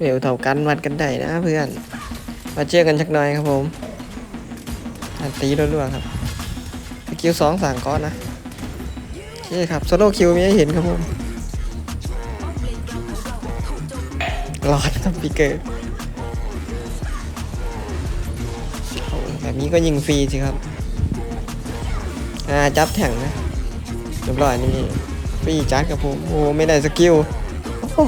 เร็วเท่ากันวัดกันได้นะเพื่อน มาเจอกันสักหน่อยครับผมอันตีรัวๆครับสกิลสองสั่งก้อนนะโอเคครับโซโล่คิวมีให้เห็นครับผมรอดครับพี่เกิดแบบนี้ก็ยิงฟรีสิครับ อ่าจับแข่งนะเรียบร้อยนี่ฟรีจัดครับผม โอ้ไม่ได้สกิล โอ้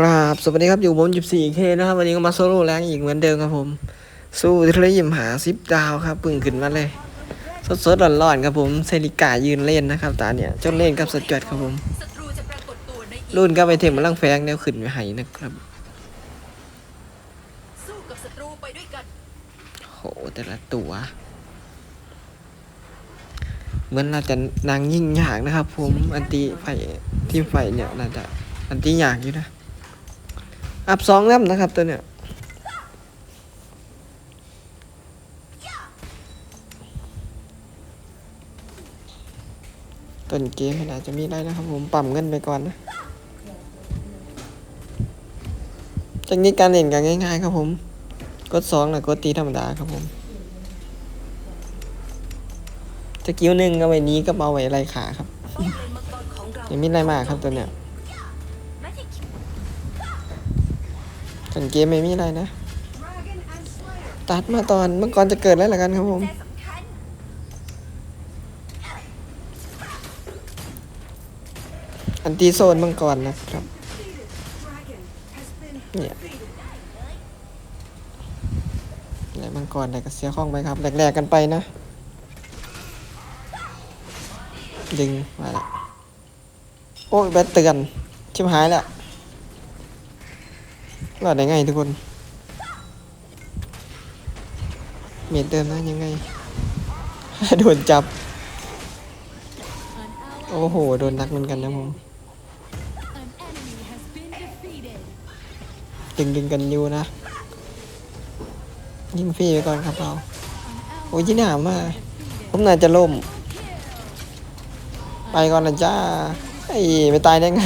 กราบสวัสดีครับอยู่ผม 14 k นะครับ วันนี้ก็มาโซโล่แรงอีกเหมือนเดิมครับผม สู้ทะเลยิมหาซิปดาวครับปึ่งขึ้นมาเลย สดๆร้อนๆครับผมเซริกายืนเล่นนะครับตาเนี่ยจนเล่นกับสจวดครับผมศัตรูจะปรากฏตัวในอีกรุ่นก็ไปเทมมาลังแฟงแนวขึ้นไปให้นะครับสู้กับศัตรูไปด้วยกันโหแต่ละตัวเหมือนเราจะนางยิ่งยากนะครับ ผมอันตีไฟทีมไฟเนี่ยน่าจะอันตียากอยู่นะ อัพสองแล้วนะครับตัวเนี่ยต้นเกมมันอาจจะมีได้นะครับผมปั่มเงินไปก่อนนะจากนี้การเล่นกันง่ายๆครับผม กดสองนะกดตีธรรมดาครับผมสกิลหนึ่งเอาไว้นี้ก็เอาไว้ไรขาครับยังไม่ไรมากครับตัวเนี้ย สังเกมไม่มีอะไรนะ ตัดมาตอนเมื่อก่อนจะเกิดแล้วละกันครับผมอันตีโซนมังกรนะครับ เนี่ยแหละมังกรแต่ก็เสียข้องไปครับแหลกๆกันไปนะ ดึงมาละโอ้ยแบตเตือน ชิบหายและ รอดได้ไงทุกคน เมียเติมนะยังไง โดนจับ โอ้โห โดนนักเหมือนกันนะผมดึงดึงกันอยู่นะ ยิงฟรีไปก่อนครับเราโอ้ยที่หนามมาผมน่าจะล่ม ไปก่อนนะจ้าไอ้ไม่ตายได้ไง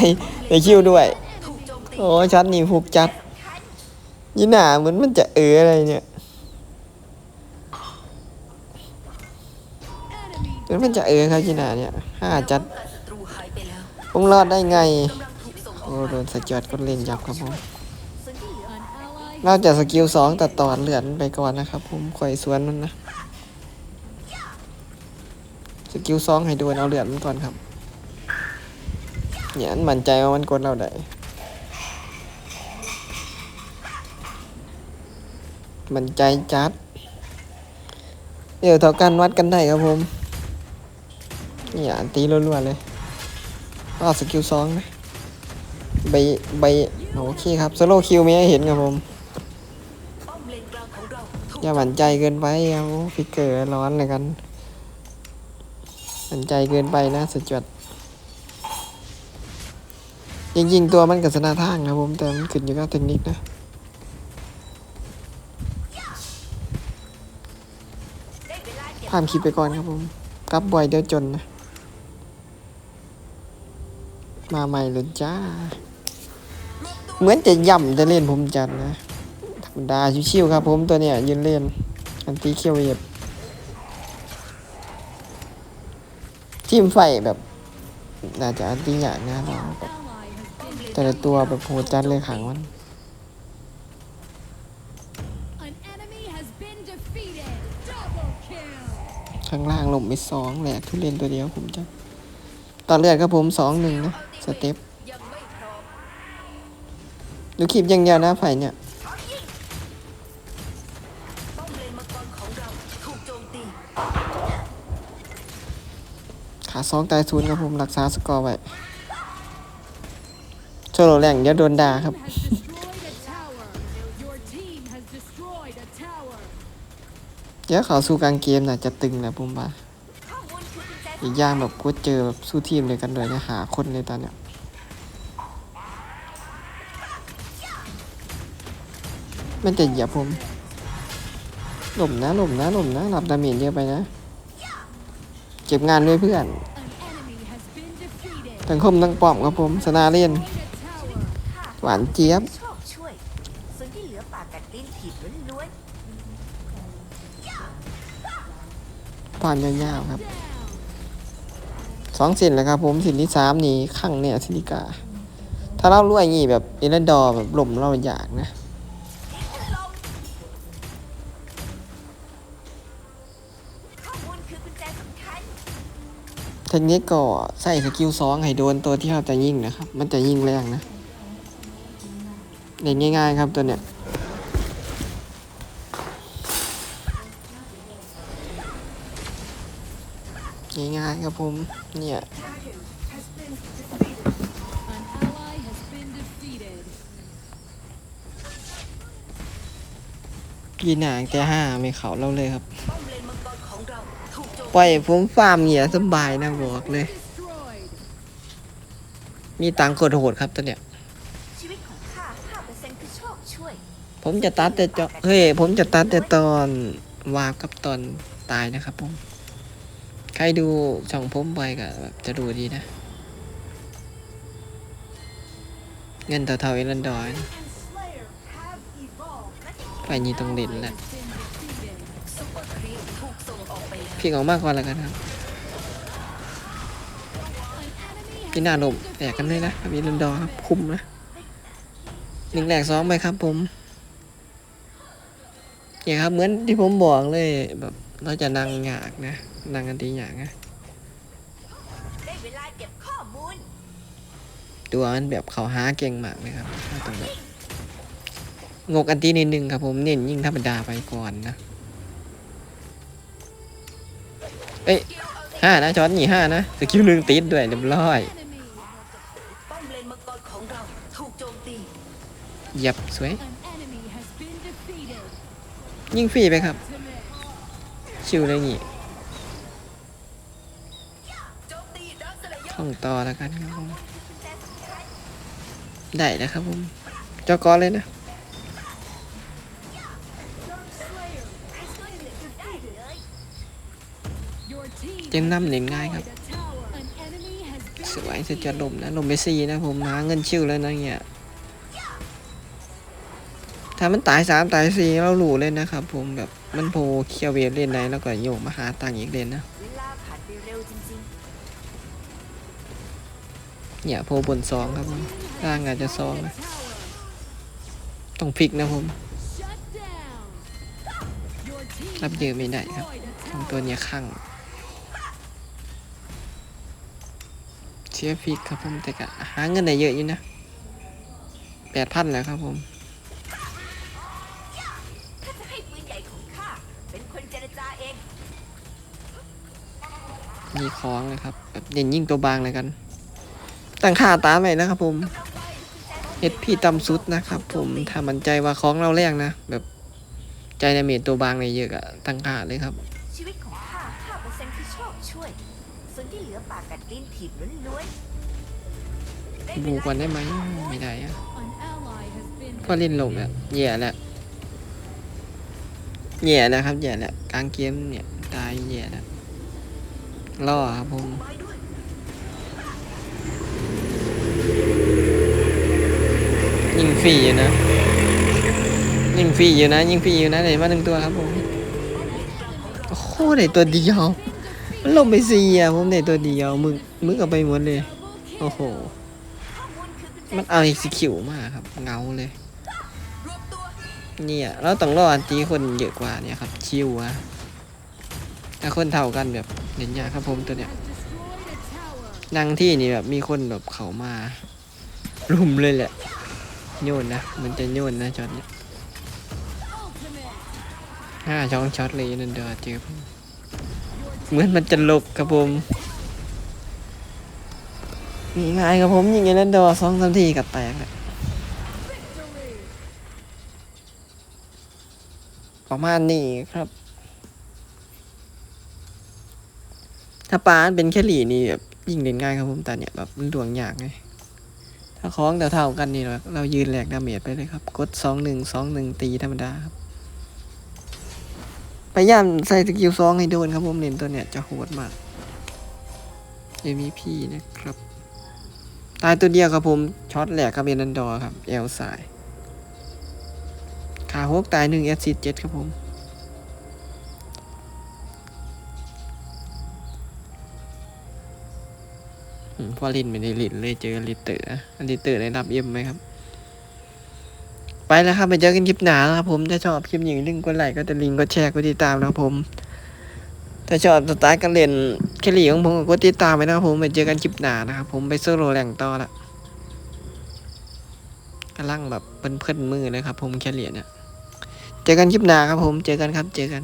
ไปคิวด้วย โอ้ชัดนี่ผูกจัด ยี่หนาเหมือนมันจะเอออะไรเนี่ยเหมือนมันจะเออครับยี่หนาเนี่ยห้าจัดป้องกันศัตรูหายไปแล้วผมรอดได้ไง โอ้โดนสะจวดก็เล่นยับครับผมเหลือ an ally นอกจากสกิลสองตัดต่อเหลือนไปก่อนนะครับผมคอยสวนมันนะ สกิลสองให้ดนเอาเหลือนมันก่อนครับเนี่ยอันมันใจว่ามันกดเราได้ มันใจจัด เดี๋ยวเท่ากันวัดกันได้ครับผมนี่อันตีรัวๆเลยก็สกิลสองนะใบใบโอเคครับสโลคิวมีให้เห็นครับผมอมเนกลางของเราถูกอย่าหวั่นใจเกินไปเอาฟิกเกอร์ร้อนเลยกันหวั่นใจเกินไปนะสุดจดจริงๆตัวมันกับสนาทางครับผมแต่มันขึ้นอยู่กับเทคนิคนะ ข้ามคลิปไปก่อนครับผมกลับบ่อยเดี๋ยวจนนะ มาใหม่เลยจ้า เหมือนจะย่ำจะเล่นผมจัดนะธรรมดาชิวๆครับผมตัวเนี้ยยืนเล่น อันตีเคียวเวฟทีมไฟแบบน่าจะอันตีอยางนะเราแบบ ally has been แต่ละตัวแบบโหดจัดเลยขังมัน ข้างล่างลมไปสองแหลกทุเรียนตัวเดียวผมจะตอนเลือดครับผมสองหนึ่งนะสเต็ปอมดูคลิปยังเดียวนะไฟเนี่ยขาถูกโจมตีขาสองตายศูนย์ครับผมรักษาสกอร์ไว้โชโลแรงเดี๋ยวโดนด่าครับ เดี๋ยวเขาสู้กลางเกมน่ะจะตึงนะผมว่าข้มูลคือกุญแจอีกอย่างแบบกูเจอแบบสู้ทีมเลยกันเลยนะหาคนเลยตอนเนี้ยมันจะเหยียบผมหล่มนะหล่มนะหล่มนะรับดาเมจเยอะไปนะ เก็บงานด้วยเพื่อนทั้งคมทั้งปอมครับผมสนาเล่น หวานเจี๊ยบ ผ่านยาวๆครับสองสินแล้วครับ ผมสินที่สามนี่ขั้งเนี่ยสิลิกา ถ้าเรารวยงี้แบบเอเลนดอร์แบบหล่มเราอยากนะเทคนิคก็ใส่สกิลสองให้โดนตัวที่เราจะยิงนะครับ มันจะยิงแรงนะเล่นง่ายๆครับตัวเนี้ย ง่ายๆครับผม เนี่ยกีหนางแต่ห้าไม่เขาเราเลยครับ ปล่อยผมฟาร์มเหี่ยสบายนะบอกเลย มีตังกดโหดครับตัวเนี้ยชีวิตของข้า5%คือโชคช่วยผมจะตัดแต่จอเฮ้ย ผมจะตัดแต่ตอนวาบกับตอนตายนะครับผม ใครดูช่องผมไปก็แบบจะดูดีนะ เงินเท่าๆเอรันดอยนะไปนี่ต้องเด่นแหละพี่ออกไปแล้วพี่ออกมากกว่าแล้วกันครับพี่หน้าลมแตกกันเลยนะกับเอรันดอร์ครับคุ้มนะหนึ่งแหลกสองไปครับผมเนี่ยครับเหมือนที่ผมบอกเลยแบบเราจะนั่งหยากนะ นั่งกันตีหยากนะได้เวลาเก็บข้อมูลตัวมันแบบเขาหาเก่งมากเลยครับเราต้องแบบงกอันตีนิดนึงครับผมเน้นยิ่งธรรมดาไปก่อนนะเอ้ยห้านะช็อตนี่ห้านะสกิลหนึ่งติดด้วยเรียบร้อย enemy. ป้อมเลนมังกรของเราถูกโจมตีเหยียบสวย An enemy has been defeated. ยิงฟรีไปครับ Ultimate. ชิวเลยนี่ โจมตีดักสเลเยอร์ ท่องต่อแล้วกันครับผมได้แล้วครับผมเจ้ากอเลยนะได้เลย Your team เจมน้ำเล่นง่ายครับ สวยสุดจะลมนะลมไปซีนะผมหาเงินชิวแล้วนะเนี่ยถ้ามันตายสามตายสี่เราหลูเลยนนะครับผมแบบมันโผล่เคียวเวทเล่นไหนแล้วก็โยกมาหาตังอีกเล่นนะ เนี่ยโผล่บนสองครับผมล่างอาจจะสองนะต้องพลิกนะผม รับเยอะไม่ได้ครับของตัวเนี้ยข้างเชียร์พลิกครับผมแต่ก็หาเงินได้เยอะอยู่นะแปดพันแล้วครับผมๆข้าจะให้ปืนใหญ่ของเป็นคนเจรจาเองมีของนะครับแบบเด่นยิ่งตัวบางเลยกัน ตั้งค่าตามไปนะครับผมเฮ็ดพี่ต่ำสุดนะครับผมถ้ามันใจว่าของเราแรงนะ แบบใจในเมจตัวบางเลยเยอะอะตั้งค่าเลยครับชีวิตของข้า5%คือโชคช่วยส่วนที่เหลือปากกัดตีนถีบล้วนๆได้เวบูลาก่อนได้ไหมไม่ได้อะ An ally has been ก็เล่นลงแล้วแย่แล้วแย่แล้วครับแย่แล้วกลางเกมเนี่ยตายแย่แล้วล่อครับผม ไม้ด้ว ยิงฟรีอยู่นะ ยิงฟรีอยู่นะ ยิงฟรีอยู่นะไหนมาหนึ่งตัวครับผมโอ้โหได้ตัวเดียวมันลงไปสี่อะผมได้ตัวเดียวมึงมึงเอาไปหมดเลย โอ้โห มันเอาอีกสีคิวมากครับ เงาเลย เนี่ยเราต้องรออันตีคนเยอะกว่าเนี่ยครับ ชิวอะแต่คนเท่ากันแบบเด่นยากครับผมตัวเนี้ยนั่งที่นี่แบบมีคนแบบเขามารุมเลยแหละ โยนนะ มันจะโยนนะช็อตนี้ห้าช่องช็อตเลยนั่นเดียวเจอผมเหมือนมันจะหลบครับผมง่ายครับผมยิงไอ้นั่นดสองสามทีกับแตกแหละประมาณนี้ครับ ถ้าปานเป็นแค่หลีนี่แบบยิงเด่นง่ายครับผมแต่เนี่ยแบบมันดวงยากไง ถ้าคล้องเท่าๆกันนี่เราเรายืนแหลกดาเมจไปเลยครับ กดสองหนึ่งสองหนึ่งตีธรรมดาครับพยายามใส่สกิลซองให้โดนครับผมเน้นตัวเนี้ยจะโหดมาก MVP นะครับ ตายตัวเดียวครับผมช็อตแหลกครับเอนันดอครับเอลสายขาหกตายหนึ่งแอซิดเจ็ดครับผม พอลินไม่ได้ลินเลยเจอลิเตอร์อันลิเตอร์ได้รับเอ็มไหมครับ ไปแล้วครับไปเจอกันคลิปหนานะครับผม ถ้าชอบคลิปอย่างนี้กดไลค์ก็จะลิงก์กดแชร์กดติดตามนะครับผม ถ้าชอบสไตล์การเล่นแคลรี่ของผมก็กดติดตามไปนะครับผมไปเจอกันคลิปหนานะครับผมไปโซโลแหล่งต่อละกำลังแบบเพิ่อนๆมือเลยครับผมแคลรี่เนี่ยเจอกันคลิปหนาครับผม เจอกันครับ เจอกัน